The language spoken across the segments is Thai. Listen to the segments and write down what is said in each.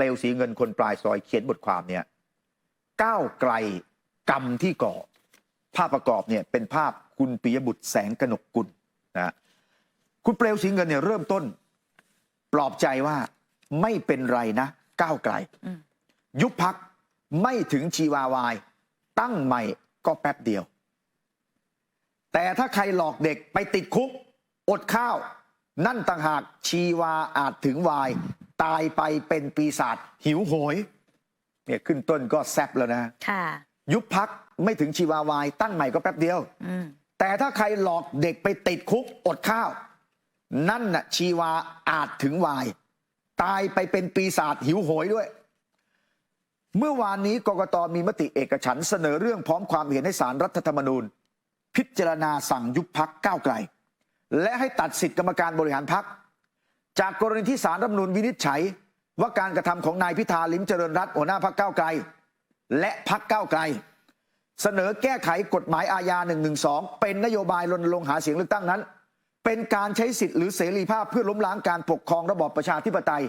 ลวสีเงินคนปลายซอยเขียนบทความเนี่ยก้าวไกลกรรมที่ก่อ ภาพประกอบเนี่ยเป็นภาพคุณปิยบุตรแสงกนกกุลนะฮะคุณเปลวสีเงินเนี่ยเริ่มต้น ปลอบใจว่าไม่เป็นไรนะก้าวไกลอืมยุบพักไม่ถึงชีวาวาย ตั้งใหม่ก็แป๊บเดียว แต่ถ้าใครหลอกเด็กไปติดคุก อดข้าว นั่นต่างหากชีวาอาจถึงวาย ตายไปเป็นปีศาจหิวโหย เนี่ยขึ้นต้นก็แซบแล้วนะค่ะ ยุบพักไม่ถึงชีวาวาย ตั้งใหม่ก็แป๊บเดียว อืมแต่ถ้าใครหลอกเด็กไปติดคุกอดข้าว นั่นน่ะชีวาอาจถึงวาย ตายไปเป็นปีศาจหิวโหยด้วย เมื่อวานนี้กกตมีมติเอกฉันท์เสนอเรื่องพร้อมความเห็นให้สารรัฐธรรมนูญ พิจารณาสั่งยุบพักก้าวไกล และให้ตัดสิทธิกรรมการบริหารพัก จากกรณีที่สารรัฐมนูญวินิจฉัย ว่าการกระทำของนายพิธาลิมเจริญรัตน์หัวหน้าพักเก้าไกล และพักเก้าไกล เสนอแก้ไขกฎหมายอาญา1นึเป็นนโยบายรณรงค์หาเสียงเลือกตั้งนั้น เป็นการใช้สิทธิ์หรือเสรีภาพเพื่อล้มล้างการปกครองระบอบประชาธิปไตย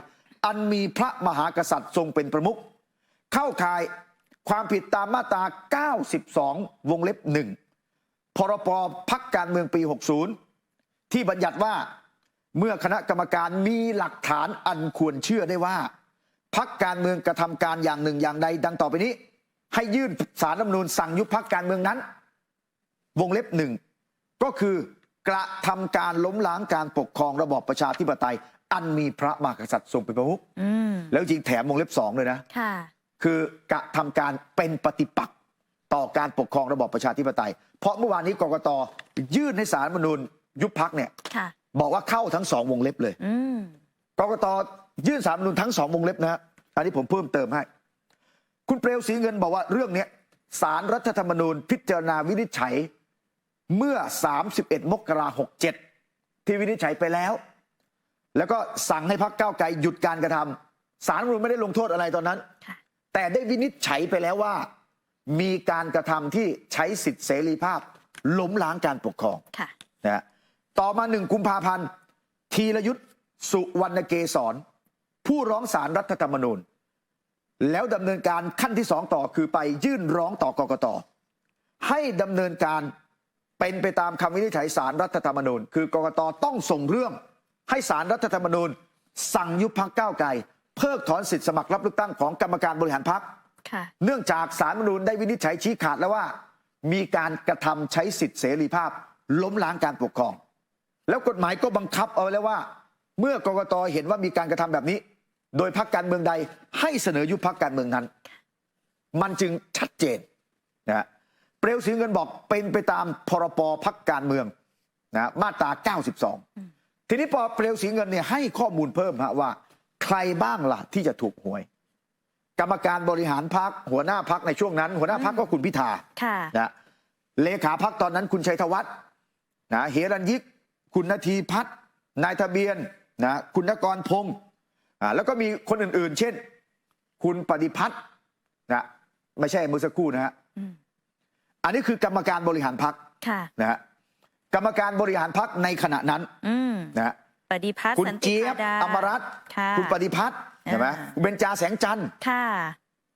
อันมีพระมหากษัตริย์ทรงเป็นประมุขเข้าข่ายความผิดตามมาตรา 92 วงเล็บหนึ่งพรปพักการเมืองปี 60 ที่บัญญัติว่า เมื่อคณะกรรมการมีหลักฐานอันควรเชื่อได้ว่า พักการเมืองกระทำการอย่างหนึ่งอย่างใดดังต่อไปนี้ ให้ยื่นสารรัฐธรรมนูญสั่งยุบพักการเมืองนั้น วงเล็บหนึ่งก็คือกระทำการล้มล้างการปกครองระบอบประชาธิปไตย อันมีพระมหากษัตริย์ทรงเป็นประมุขอืมแล้วจริงแถมวงเล็บสองเลยนะค่ะคือกระทำการเป็นปฏิปักษ์ต่อการปกครองระบอบประชาธิปไตย เพราะเมื่อวานนี้กกตยื่นให้สารรัฐธรรมนูญยุบพักเนี่ยค่ะ บอกว่าเข้าทั้งสองวงเล็บเลยอืมกกตยื่นสารรัฐธรรมนูญทั้งสองวงเล็บนะฮะอันนี้ผมเพิ่มเติมให้ คุณเปลวสีเงินบอกว่าเรื่องเนี้ยสารรัฐธรรมนูญพิจารณาวินิจฉัย เมื่อ 31 มกราหกเจ็ดที่วินิจฉัยไปแล้ว แล้วก็สั่งให้พักก้าวไกลหยุดการกระทำสารรัฐธรรมนูญไม่ได้ลงโทษอะไรตอนนั้นค่ะแต่ได้วินิจฉัยไปแล้วว่า มีการกระทำที่ใช้สิทธิเสรีภาพล้มล้างการปกครองค่ะนะฮะ ต่อมาหนึ่งกุมภาพันธ์ธีรยุทธ์สุวรรณเกษรผู้ร้องสารรัฐธรรมนูญ แล้วดำเนินการขั้นที่สองต่อคือไปยื่นร้องต่อกกตให้ดำเนินการเป็นไปตามคำวินิจฉัยสารรัฐธรรมนูญ คือกกตต้องส่งเรื่อง ให้สารรัฐธรรมนูญ สั่งยุบพักก้าวไกลเพิกถอนสิทธิสมัครรับเลือกตั้งของกรรมการบริหารพักค่ะเนื่องจากสารรัฐธรรมนูญได้วินิจฉัยชี้ขาดแล้วว่า มีการกระทำใช้สิทธิเสรีภาพ ล้มล้างการปกครอง แล้วกฎหมายก็บังคับเอาไว้แล้วว่า เมื่อกกตเห็นว่ามีการกระทำแบบนี้ โดยพักการเมืองใดให้เสนอยุบพักการเมืองนั้น มันจึงชัดเจนนะฮะเปลวสีเงินบอกเป็นไปตามพรปพักการเมืองนะมาตรา 92 ทีนี้พอเปลวสีเงินเนี่ยให้ข้อมูลเพิ่มฮะว่า ใครบ้างล่ะที่จะถูกหวย กรรมการบริหารพักหัวหน้าพักในช่วงนั้น หัวหน้าพักก็คุณพิธาค่ะนะเลขาพักตอนนั้นคุณชัยธวัฒน์นะเฮรัญยิก คุณนาทีพัฒน์นายทะเบียนนะคุณนกรพงศ์อ่าแล้วก็มีคนอื่นๆ เช่น คุณปฏิพัฒน์นะไม่ใช่เมื่อสักครู่นะฮะอืมอันนี้คือกรรมการบริหารพักค่ะนะฮะกรรมการบริหารพักในขณะนั้นอืมนะฮะปฏิพัฒน์คุณสันติเจี๊ยบพาดาอมรัตน์ค่ะคุณปฏิพัฒน์ใช่ไหมอ่าคุณเบญจาแสงจันทร์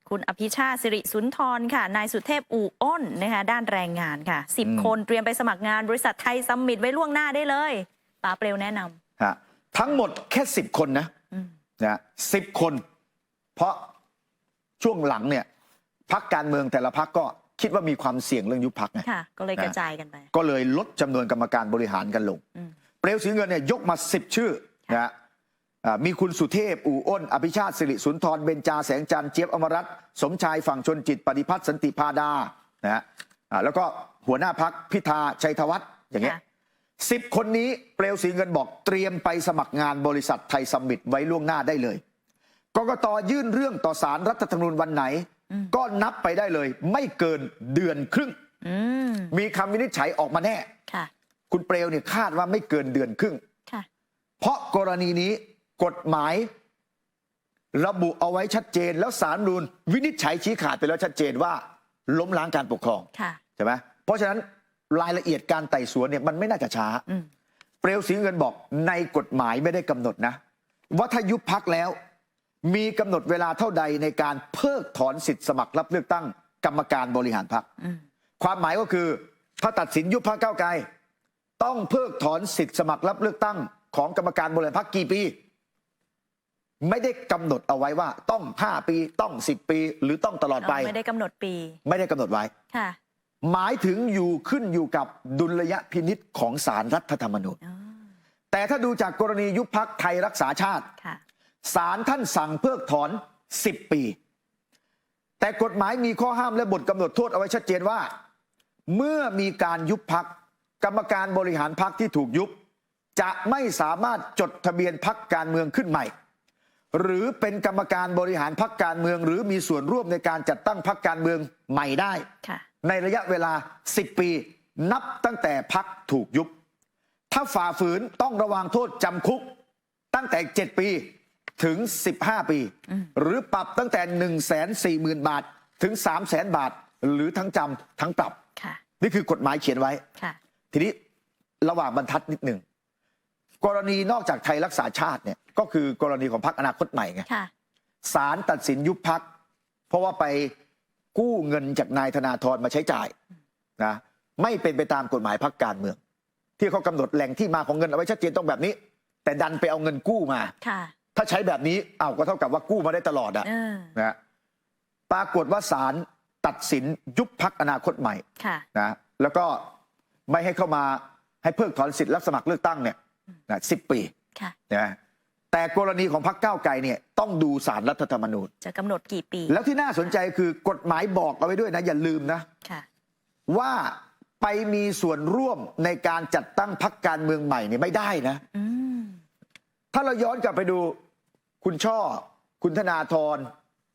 ค่ะคุณอภิชาติสิริสุนทรค่ะ นายสุเทพอู่อ้นนะคะด้านแรงงานค่ะอืม10 คนเตรียมไปสมัครงานบริษัทไทยซัมมิตไว้ล่วงหน้าได้เลยป๋าเปลวแนะนฮะทั้งหมดแค่สิบคนนะำอืมนะสิบคน เพราะช่วงหลังเนี่ยพักการเมืองแต่ละพักก็คิดว่ามีความเสี่ยงเรื่องยุบพักไง ค่ะ ก็เลยนะกระจายกันไป ก็เลยลดจำนวนกรรมการบริหารกันลง อืม เปลวสีเงินเนี่ยยกมาสิบชื่อนะฮะอ่า มีคุณสุเทพ อู่อ้น อภิชาติสิริสุนทร เบญจาแสงจันทร์เจี๊ยบอมรัตน์สมชายฝั่งชนจิต ปฏิพัฒน์สันติพาดา นะฮะอ่าแล้วก็หัวหน้าพักพิธาชัยธวัฒน์อย่างเงี้ยค่ะสิบคนนี้เปลวสีเงินบอกเตรียมไปสมัครงานบริษัทไทยซัมมิตไว้ล่วงหน้าได้เลย กกตยื่นเรื่องต่อสารรัฐธรรมนูญวันไหน ก็นับไปได้เลย ไม่เกินเดือนครึ่งอืมมีคำวินิจฉัยออกมาแน่ค่ะคุณเปลวเนี่ยคาดว่าไม่เกินเดือนครึ่งค่ะเพราะกรณีนี้ กฎหมาย ระบุเอาไว้ชัดเจน แล้วสารรัฐธรรมนูญวินิจฉัยชี้ขาดไปแล้วชัดเจนว่า ล้มล้างการปกครองค่ะ ใช่ไหมเพราะฉะนั้นรายละเอียดการไต่สวนเนี่ยมันไม่น่าจะช้า อืม เปลวสีเงินบอกในกฎหมายไม่ได้กำหนดนะ ว่าถ้ายุบพักแล้ว มีกำหนดเวลาเท่าใดในการเพิกถอนสิทธิ์สมัครรับเลือกตั้งกรรมการบริหารพรรคอืม ความหมายก็คือถ้าตัดสินยุบพรรคก้าวไกล ต้องเพิกถอนสิทธิ์สมัครรับเลือกตั้งของกรรมการบริหารพรรคกี่ปี ไม่ได้กำหนดเอาไว้ว่าต้อง 5 ปีต้อง 10 ปี หรือต้องตลอดไปไม่ได้กำหนดปี ไม่ได้กำหนดไว้ ค่ะหมายถึงอยู่ขึ้นอยู่กับดุลยพินิษของสารรัฐธรรมนูญ อ๋อแต่ถ้าดูจากกรณียุบพักไทยรักษาชาติ ค่ะ ศาลท่านสั่งเพิกถอน 10 ปี แต่กฎหมายมีข้อห้ามและบทกำหนดโทษเอาไว้ชัดเจนว่า เมื่อมีการยุบพัก กรรมการบริหารพักที่ถูกยุบ จะไม่สามารถจดทะเบียนพักการเมืองขึ้นใหม่ หรือเป็นกรรมการบริหารพักการเมือง หรือมีส่วนร่วมในการจัดตั้งพักการเมืองใหม่ได้ค่ะในระยะเวลา 10 ปี นับตั้งแต่พักถูกยุบ ถ้าฝ่าฝืนต้องระวังโทษจำคุก ตั้งแต่ 7 ปีถึง 15 ปีอืมหรือปรับตั้งแต่ 1 4 0 0 0 0 บาทถึง 3 0 0 0 0 0 บาท หรือทั้งจำทั้งปรับค่ะนี่คือกฎหมายเขียนไว้ค่ะทีนี้ระหว่างบรรทัดนิดหนึ่ง กรณีนอกจากไทยรักษาชาติเนี่ยก็คือกรณีของพรรคอนาคตใหม่ไงค่ะ ศาลตัดสินยุบพัก เพราะว่าไปกู้เงินจากนายธนาธรมาใช้จ่ายนะไม่เป็นไปตามกฎหมายพักการเมือง ที่เขากำหนดแหล่งที่มาของเงินเอาไว้ชัดเจนต้องแบบนี้ แต่ดันไปเอาเงินกู้มา ค่ะถ้าใช้แบบนี้เอาวก็เท่ากับว่ากู้มาได้ตลอดอะเออนะปรากฏว่าศาลตัดสินยุบพักอนาคตใหม่ ค่ะ นะแล้วก็ไม่ให้เข้ามาให้เพิกถอนสิทธิ์รับสมัครเลือกตั้งเนี่ย นะสิปีค่ะนะแต่กรณีของพรรคก้าวไกลเนี่ยต้องดูสารรัฐธรรมนูญ จะกำหนดกี่ปี แล้วที่น่าสนใจคือกฎหมายบอกเอาไว้ด้วยนะ อย่าลืมนะค่ะว่าไปมีส่วนร่วมในการจัดตั้งพรรคการเมืองใหม่เนี่ยไม่ได้นะอืมถ้าเราย้อนกลับไปดูคุณช่อ คุณธนาธร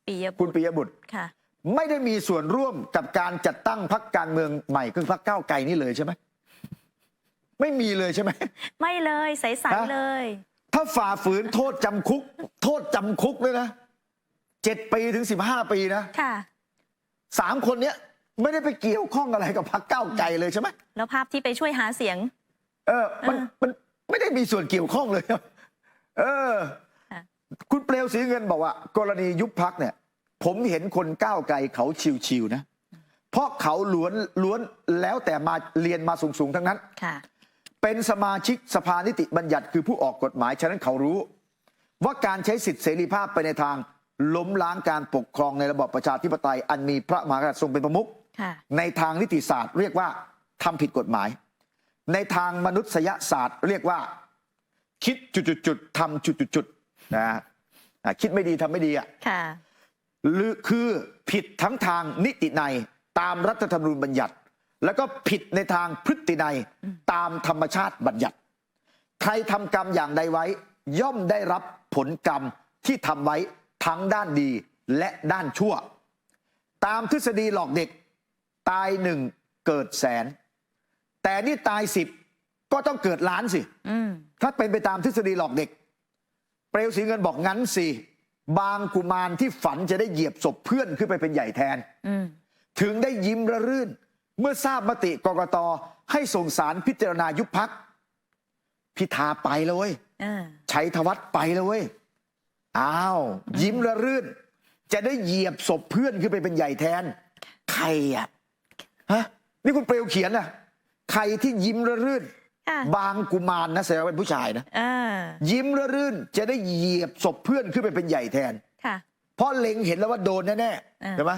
ปียคุณปิยบุตรค่ะไม่ได้มีส่วนร่วมกับการจัดตั้งพรรคการเมืองใหม่คือพรรคก้าวไกลนี่เลยใช่ไหม ไม่มีเลยใช่ไหม ไม่เลยใสฮะๆเลย ถ้าฝ่าฝืนโทษจำคุก โทษจำคุกเลยนะเจ็ดปีถึงสิบห้าปีนะค่ะสามคนเนี้ยไม่ได้ไปเกี่ยวข้องอะไรกับพรรคก้าวไกลเลยใช่ไหมแล้วภาพที่ไปช่วยหาเสียง เออ มันเออมันไม่ได้มีส่วนเกี่ยวข้องเลย เออค่ะคุณเปลวสีเงินบอกว่า กรณียุบพักเนี่ย ผมเห็นคนก้าวไกลเขาชิวๆนะ เพราะเขาล้วนล้วนแล้วแต่มาเรียนมาสูงๆทั้งนั้นค่ะ เป็นสมาชิกสภานิติบัญญัติคือผู้ออกกฎหมาย ฉะนั้นเขารู้ ว่าการใช้สิทธิเสรีภาพไปในทาง ล้มล้างการปกครองในระบอบประชาธิปไตย อันมีพระมหากษัตริย์ทรงเป็นประมุขค่ะในทางนิติศาสตร์เรียกว่าทำผิดกฎหมาย ในทางมนุษยศาสตร์เรียกว่า คิดจุดๆๆทำจุดๆๆนะอะคิดไม่ดีทำไม่ดีอะค่ะหรือคือผิดทั้งทางนิติในยตามรัฐธรรมนูญบัญญัติ แล้วก็ผิดในทางพฤตินัยตามธรรมชาติบัญญัติ ใครทำกรรมอย่างใดไว้ ย่อมได้รับผลกรรมที่ทำไว้ทั้งด้านดีและด้านชั่ว ตามทฤษฎีหลอกเด็ก ตายหนึ่งเกิดแสน แต่นี่ตายสิบก็ต้องเกิดล้านสิอืมถ้าเป็นไปตามทฤษฎีหลอกเด็ก เปลวสีเงินบอกงั้นสิบางกุมารที่ฝันจะได้เหยียบศพเพื่อนขึ้นไปเป็นใหญ่แทนอืมถึงได้ยิ้มระรื่น เมื่อทราบมติกกตให้ส่งสารพิจารณายุบพักพิธาไปเลยเออชัยธวัฒน์ไปเลยอ้าว ยิ้มระรื่น จะได้เหยียบศพเพื่อนขึ้นไปเป็นใหญ่แทน ใครอะฮะนี่คุณเปลวเขียนน่ะ ใครที่ยิ้มระรื่นค่ะบางกุมารนะแสดงว่าเป็นผู้ชายนะเออยิ้มระรื่น จะได้เหยียบศพเพื่อนขึ้นไปเป็นใหญ่แทนค่ะเพราะเล็งเห็นแล้วว่าโดนแน่อ่าๆใช่ไหม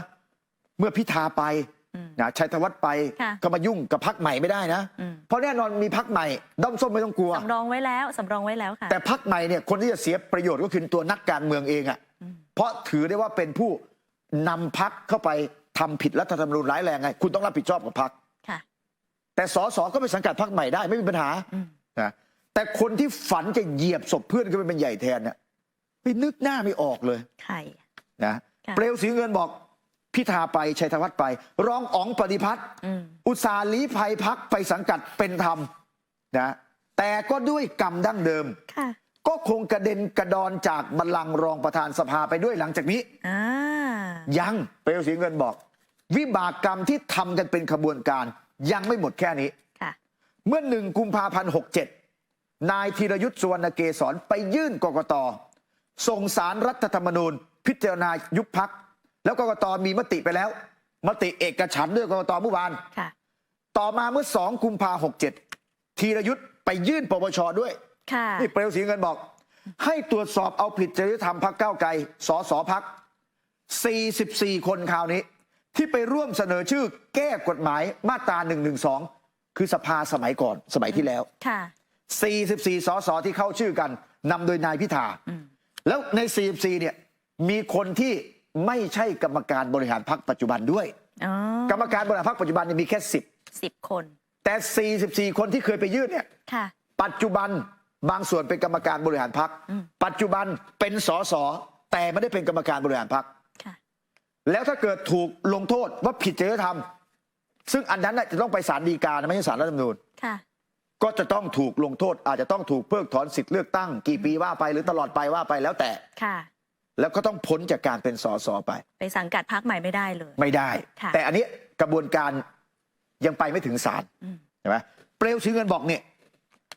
เมื่อพิธาไปอืม นะชัยธวัฒน์ไปค่ะก็มายุ่งกับพักใหม่ไม่ได้นะอืมเพราะแน่นอนมีพักใหม่ด้อมส้มไม่ต้องกลัวสำรองไว้แล้วสำรองไว้แล้วค่ะแต่พักใหม่เนี่ยคนที่จะเสียประโยชน์ก็คือตัวนักการเมืองเองอะ่ะอืมเพราะถือได้ว่าเป็นผู้นำพักเข้าไปทำผิดรัฐธรรมนูญร้ายแรงไง คุณต้องรับผิดชอบกับพักค่ะแต่สสก็ไปสังกัดพักใหม่ได้ไม่มีปัญหาอืมนะแต่คนที่ฝันจะเหยียบศพเพื่อนขึ้นไปเป็นใหญ่แทนเนี่ยไปนึกหน้าไม่ออกเลยใครนะค่ะเปลวสีเงินบอก พิธาไปชัยธวัฒน์ไป รองอ๋องปฏิพัฒน์อืมอุตสาหลีภัยพักไปสังกัดเป็นธรรมนะแต่ก็ด้วยกรรมดั้งเดิมค่ะก็คงกระเด็นกระดอนจากบัลลังก์รองประธานสภาไปด้วยหลังจากนี้อ่ายังเปลวสีเงินบอก วิบากกรรมที่ทำกันเป็นขบวนการ ยังไม่หมดแค่นี้ค่ะเมื่อหนึ่งกุมภาพันธ์หกเจ็ดนายธีรยุทธ์สุวรรณเกษรไปยื่นกกตส่งสารรัฐธรรมนูญ พิจารณายุบพัก แล้วกกตมีมติไปแล้ว มติเอกฉันท์ด้วยกกตเมื่อวานค่ะ ต่อมาเมื่อ2กุมภาหกเจ็ดธีรยุทธ์ไปยื่นปปชด้วย ค่ะ นี่เปลวสีเงินบอก ให้ตรวจสอบเอาผิดจริยธรรมพักเก้าวไกลสสพัก 44 คนคราวนี้ ที่ไปร่วมเสนอชื่อแก้กฎหมายมาตรา 112 คือสภาสมัยก่อนสมัยที่แล้ว ค่ะ 44 สสที่เข้าชื่อกันนำโดยนายพิธา แล้วใน 44 เนี่ย มีคนที่ ไม่ใช่กรรมการบริหารพักปัจจุบันด้วย อ๋อกรรมการบริหารพักปัจจุบันเนี่ยมีแค่ สิบคน 10 แต่ 44 คนที่เคยไปยื่นเนี่ย ค่ะ ปัจจุบันบางส่วนเป็นกรรมการบริหารพัก อืม ปัจจุบันเป็นสสแต่ไม่ได้เป็นกรรมการบริหารพัก ค่ะ แล้วถ้าเกิดถูกลงโทษว่าผิดจริยธรรม ซึ่งอันนั้นน่ะจะต้องไปศาลฎีกานะไม่ใช่ศาลรัฐธรรมนูญ ค่ะ ก็จะต้องถูกลงโทษ อาจจะต้องถูกเพิกถอนสิทธิ์เลือกตั้ง กี่ปีว่าไปหรือตลอดไปว่าไปแล้วแต่ ค่ะ แล้วก็ต้องพ้นจากการเป็นสสไป ไปสังกัดพักใหม่ไม่ได้เลย ไม่ได้ ค่ะ แต่อันนี้กระบวนการยังไปไม่ถึงศาลอืมใช่ไหมเปลวชื้อเงินบอกเนี่ย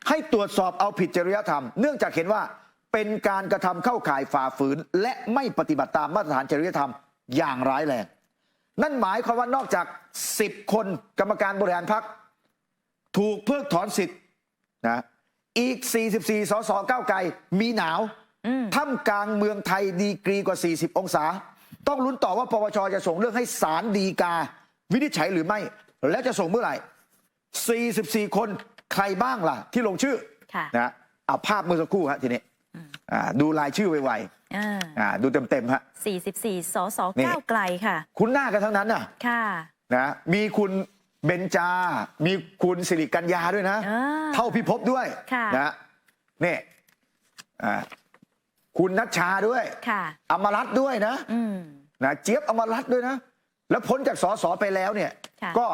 ให้ตรวจสอบเอาผิดจริยธรรม เนื่องจากเห็นว่าเป็นการกระทำเข้าข่ายฝ่าฝืน และไม่ปฏิบัติตามมาตรฐานจริยธรรมอย่างร้ายแรง นั่นหมายความว่านอกจาก 10 คนกรรมการบริหารพัก ถูกเพิกถอนสิทธิ์นะอีก 44 สสก้าวไกลมีหนาวอืม ท่ามกลางเมืองไทยดีกรีกว่า 40 องศา ต้องลุ้นต่อว่าปปชจะส่งเรื่องให้ศาลดีกา วินิจฉัยหรือไม่ แล้วจะส่งเมื่อไหร่ 44 คนใครบ้างล่ะ ที่ลงชื่อค่ะนะเอาภาพเมื่อสักครู่ฮะทีนี้อ่าดูรายชื่อไวอ่าๆอ่าดูเต็มๆฮะสี่สิบสี่สสนี่ก้าวไกลค่ะ คุ้นหน้ากันทั้งนั้นน่ะค่ะนะมีคุณเบนจา มีคุณสิริกัญญาด้วยนะอ่าเท่าพิภพด้วยค่ะนะนี่อ่า คุณนัชชาด้วยค่ะอมรัตน์ด้วยนะอืมนะเจี๊ยบอมรัตน์ด้วยนะ แล้วพ้นจากสสไปแล้วเนี่ยค่ะก็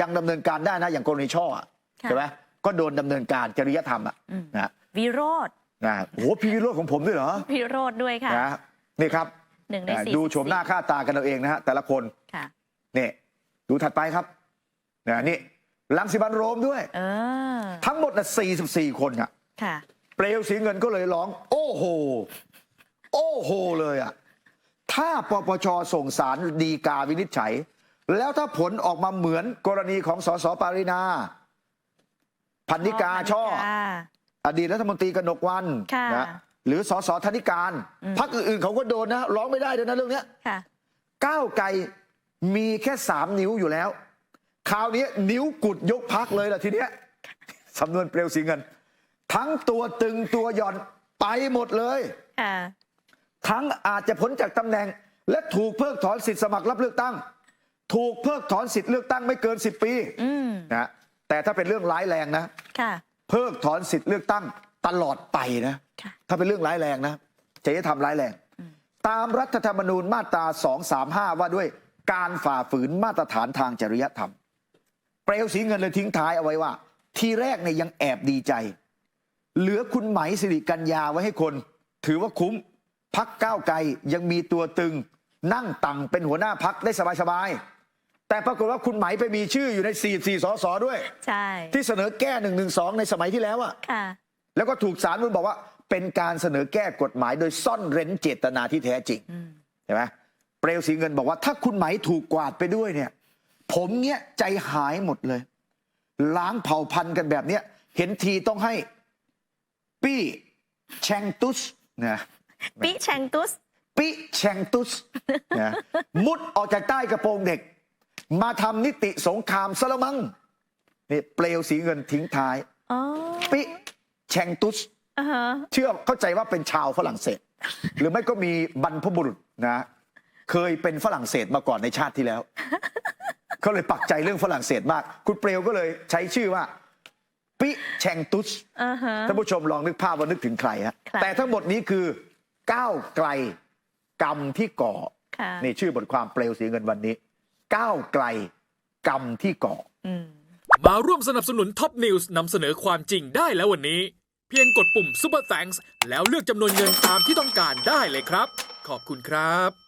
ยังดำเนินการได้นะ อย่างกรณีช่ออะค่ะใช่ไหมก็โดนดำเนินการจริยธรรมอะอืมนะวิโรธนะโอ้โหพี่วิโรจน์ของผมด้วยเหรอวิโรธด้วยค่ะนะนี่ครับหนึ่งในอ่าสี่ดูโฉมหน้าค่าตากันเอาเองนะฮะแต่ละคนค่ะนี่ดูถัดไปครับนะนี่ลังสิบันโรมด้วยเออทั้งหมดนะ44 คนอะค่ะ เปลวสีเงินก็เลยร้อง โอ้โห โอ้โหเลยอะถ้าปปชส่งสารดีกาวินิจฉัย แล้วถ้าผลออกมาเหมือนกรณีของสสปารินาพันนิกาช่อค่ะอดีตรัฐมนตรีกนกวันค่ะนะหรือสสธนิการอืมพรรคอื่นๆเขาก็โดนนะร้องไม่ได้เลยนะเรื่องเนี้ยค่ะก้าวไกลมีแค่สามนิ้วอยู่แล้ว คราวนี้นิ้วกุดยกพักเลยล่ะทีเนี้ยสำนวนเปลวสีเงิน ทั้งตัวตึงตัวหย่อนไปหมดเลยค่ะทั้งอาจจะพ้นจากตำแหน่ง และถูกเพิกถอนสิทธิสมัครรับเลือกตั้ง ถูกเพิกถอนสิทธิเลือกตั้งไม่เกิน 10 ปีอืม นะแต่ถ้าเป็นเรื่องร้ายแรงนะ ค่ะ เพิกถอนสิทธิเลือกตั้งตลอดไปนะ ค่ะ ถ้าเป็นเรื่องร้ายแรงนะจะทำร้ายแรง ตามรัฐธรรมนูญมาตรา 235 ว่าด้วยการฝ่าฝืนมาตรฐานทางจริยธรรม เปลวสีเงินเลยทิ้งท้ายเอาไว้ว่า ทีแรกเนี่ยยังแอบดีใจ เหลือคุณไหมสิริกัญญาไว้ให้คน ถือว่าคุ้มพักก้าวไกลยังมีตัวตึง นั่งตังเป็นหัวหน้าพักได้สบายๆแต่ปรากฏว่าคุณไหมไปมีชื่ออยู่ใน 44สสด้วย ใช่ ที่เสนอแก้1นึในสมัยที่แล้วอะค่ะ แล้วก็ถูกสารนุนบอกว่าเป็นการเสนอแก้กฎหมายโดยซ่อนเร้นเจตนาที่แท้จริงอืมเห็นไหมเปลวสีเงินบอกว่า ถ้าคุณไหมถูกกวาดไปด้วยเนี่ย ผมเนี้ยใจหายหมดเลย ล้างเผ่าพันธุ์กันแบบเนี้ยเห็นทีต้องให้ ปี้แชงตุสนะปิแชงตุสปิแชงตุสนะมุดออกจากใต้กระโปรงเด็ก มาทำนิติสงครามซะละมังนี่เปลวสีเงินทิ้งท้ายอ๋อปิแชงตุสอ่าฮะเชื่อเข้าใจว่าเป็นชาวฝรั่งเศส หรือไม่ก็มีบรรพบุรุษนะ เคยเป็นฝรั่งเศสมาก่อนในชาติที่แล้วเขาเลยปักใจเรื่องฝรั่งเศสมาก คุณเปลวก็เลยใช้ชื่อว่า ปิแชงตุสอ่าฮะ ท่านผู้ชมลองนึกภาพว่านึกถึงใครฮะใครแต่ทั้งหมดนี้คือก้าวไกลกรรมที่ก่อ ค่ะนี่ชื่อบทความเปลวสีเงินวันนี้ก้าวไกลกรรมที่ก่อ อืม มาร่วมสนับสนุนท็อปนิวส์นำเสนอความจริงได้แล้ววันนี้ เพียงกดปุ่ม Super Thanks แล้วเลือกจำนวนเงินตามที่ต้องการได้เลยครับ ขอบคุณครับ